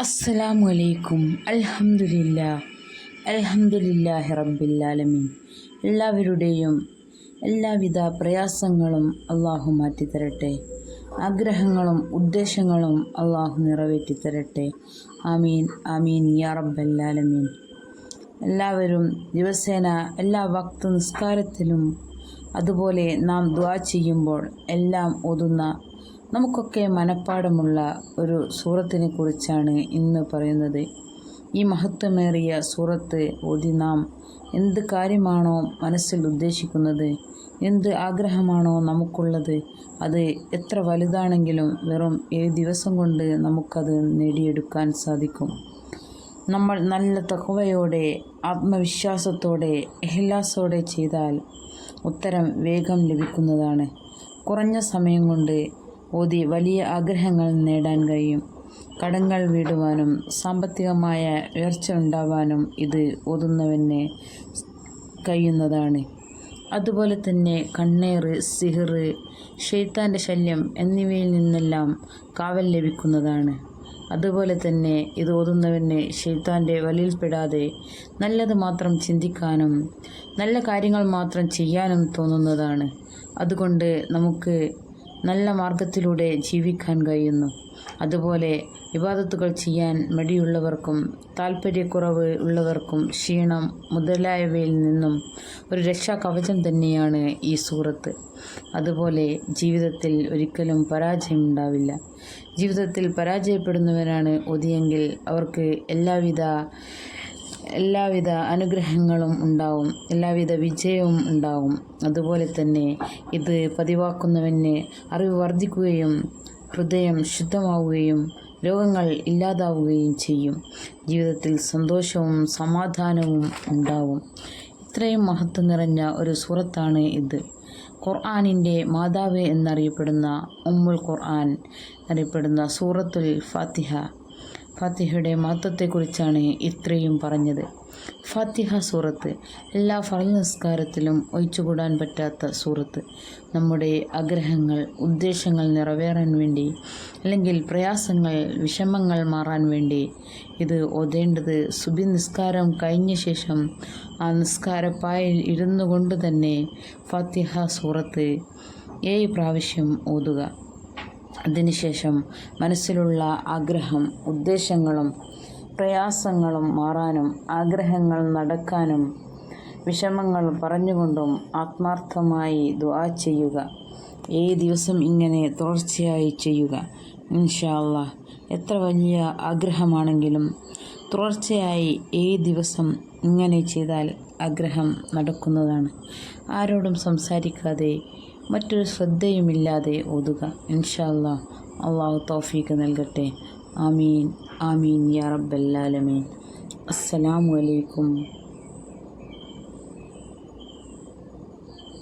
അസ്സലാമു അലൈക്കും അൽഹംദുലില്ല. അൽഹംദുലില്ലാഹി റബ്ബില്ലാലമീൻ. എല്ലാവരുടെയും എല്ലാവിധ പ്രയാസങ്ങളും അള്ളാഹു മാറ്റിത്തരട്ടെ. ആഗ്രഹങ്ങളും ഉദ്ദേശങ്ങളും അള്ളാഹു നിറവേറ്റിത്തരട്ടെ. ആമീൻ ആമീൻ യാ റബ്ബല്ലാലമീൻ. എല്ലാവരും ദിവസേന എല്ലാ വക്ത നിസ്കാരത്തിലും അതുപോലെ നാം ദ്വാ ചെയ്യുമ്പോൾ എല്ലാം ഓതുന്ന നമുക്കൊക്കെ മനഃപ്പാടമുള്ള ഒരു സൂറത്തിനെ കുറിച്ചാണ് ഇന്ന് പറയുന്നത്. ഈ മഹത്വമേറിയ സൂറത്ത് ഓതി നാം എന്ത് കാര്യമാണോ മനസ്സിൽ ഉദ്ദേശിക്കുന്നത് എന്ത് ആഗ്രഹമാണോ നമുക്കുള്ളത് അത് എത്ര വലുതാണെങ്കിലും വെറും ഏഴ് ദിവസം കൊണ്ട് നമുക്കത് നേടിയെടുക്കാൻ സാധിക്കും. നമ്മൾ നല്ല തക്കവയോടെ ആത്മവിശ്വാസത്തോടെ എഹ്ലാസോടെ ചെയ്താൽ ഉത്തരം വേഗം ലഭിക്കുന്നതാണ്. കുറഞ്ഞ സമയം കൊണ്ട് ഓതി വലിയ ആഗ്രഹങ്ങൾ നേടാൻ കഴിയും. കടങ്ങൾ വീടുവാനും സാമ്പത്തികമായ ഉയർച്ച ഉണ്ടാവാനും ഇത് ഓതുന്നവന് കഴിയുന്നതാണ്. അതുപോലെ തന്നെ കണ്ണേറ് സിഹിർ ഷെയ്ത്താന്റെ ശല്യം എന്നിവയിൽ നിന്നെല്ലാം കാവൽ ലഭിക്കുന്നതാണ്. അതുപോലെ തന്നെ ഇത് ഓതുന്നവന് ഷെയ്ത്താന്റെ വലിയിൽപ്പെടാതെ നല്ലത് മാത്രം ചിന്തിക്കാനും നല്ല കാര്യങ്ങൾ മാത്രം ചെയ്യാനും തോന്നുന്നതാണ്. അതുകൊണ്ട് നമുക്ക് നല്ല മാർഗത്തിലൂടെ ജീവിക്കാൻ കഴിയുന്നു. അതുപോലെ വിവാദത്തുകൾ ചെയ്യാൻ മടിയുള്ളവർക്കും താല്പര്യക്കുറവ് ഉള്ളവർക്കും ക്ഷീണം മുതലായവയിൽ നിന്നും ഒരു രക്ഷാ കവചം തന്നെയാണ് ഈ സൂറത്ത്. അതുപോലെ ജീവിതത്തിൽ ഒരിക്കലും പരാജയം ഉണ്ടാവില്ല ജീവിതത്തിൽ പരാജയപ്പെടുന്നവരാണ് ഒതിയെങ്കിൽ അവർക്ക് എല്ലാവിധ എല്ലാവിധ അനുഗ്രഹങ്ങളും ഉണ്ടാവും എല്ലാവിധ വിജയവും ഉണ്ടാവും. അതുപോലെ തന്നെ ഇത് പതിവാക്കുന്നവന് അറിവ് വർദ്ധിക്കുകയും ഹൃദയം ശുദ്ധമാവുകയും രോഗങ്ങൾ ഇല്ലാതാവുകയും ചെയ്യും. ജീവിതത്തിൽ സന്തോഷവും സമാധാനവും ഉണ്ടാവും. ഇത്രയും മഹത്വം നിറഞ്ഞ ഒരു സൂറത്താണ് ഇത്. ഖുർആാനിന്റെ മാതാവ് എന്നറിയപ്പെടുന്ന ഉമ്മുൽ ഖുർആൻ എന്നറിയപ്പെടുന്ന സൂറത്തുൽ ഫാത്തിഹ. ഫാത്തിഹയുടെ മഹത്വത്തെക്കുറിച്ചാണ് ഇത്രയും പറഞ്ഞത്. ഫാത്തിഹ സൂറത്ത് എല്ലാ ഫറൽ നിസ്കാരത്തിലും ഒഴിച്ചുകൂടാൻ പറ്റാത്ത സൂറത്ത്. നമ്മുടെ ആഗ്രഹങ്ങൾ ഉദ്ദേശങ്ങൾ നിറവേറാൻ വേണ്ടി അല്ലെങ്കിൽ പ്രയാസങ്ങൾ വിഷമങ്ങൾ മാറാൻ വേണ്ടി ഇത് ഓതേണ്ടത് സുബി നിസ്കാരം കഴിഞ്ഞ ശേഷം ആ നിസ്കാരപ്പായിൽ ഇരുന്നു കൊണ്ട് തന്നെ ഫാത്തിഹ സൂറത്ത് ഏഴ് പ്രാവശ്യം ഓതുക. അതിനുശേഷം മനസ്സിലുള്ള ആഗ്രഹം ഉദ്ദേശങ്ങളും പ്രയാസങ്ങളും മാറാനും ആഗ്രഹങ്ങൾ നടക്കാനും വിഷമങ്ങൾ പറഞ്ഞുകൊണ്ടും ആത്മാർത്ഥമായി ദുആ ചെയ്യുക. ഈ ദിവസം ഇങ്ങനെ തുടർച്ചയായി ചെയ്യുക. ഇൻഷാല്ല എത്ര വലിയ ആഗ്രഹമാണെങ്കിലും തുടർച്ചയായി ഈ ദിവസം ഇങ്ങനെ ചെയ്താൽ ആഗ്രഹം നടക്കുന്നതാണ്. ആരോടും സംസാരിക്കാതെ മറ്റൊരു ശ്രദ്ധയുമില്ലാതെ ഓതുക. ഇൻഷാല്ല അള്ളാഹു തോഫീക്ക് നൽകട്ടെ. ആമീൻ. ആമീൻ യാ റബ്ബല്ലാലമീൻ അസ്സലാമു അലൈക്കും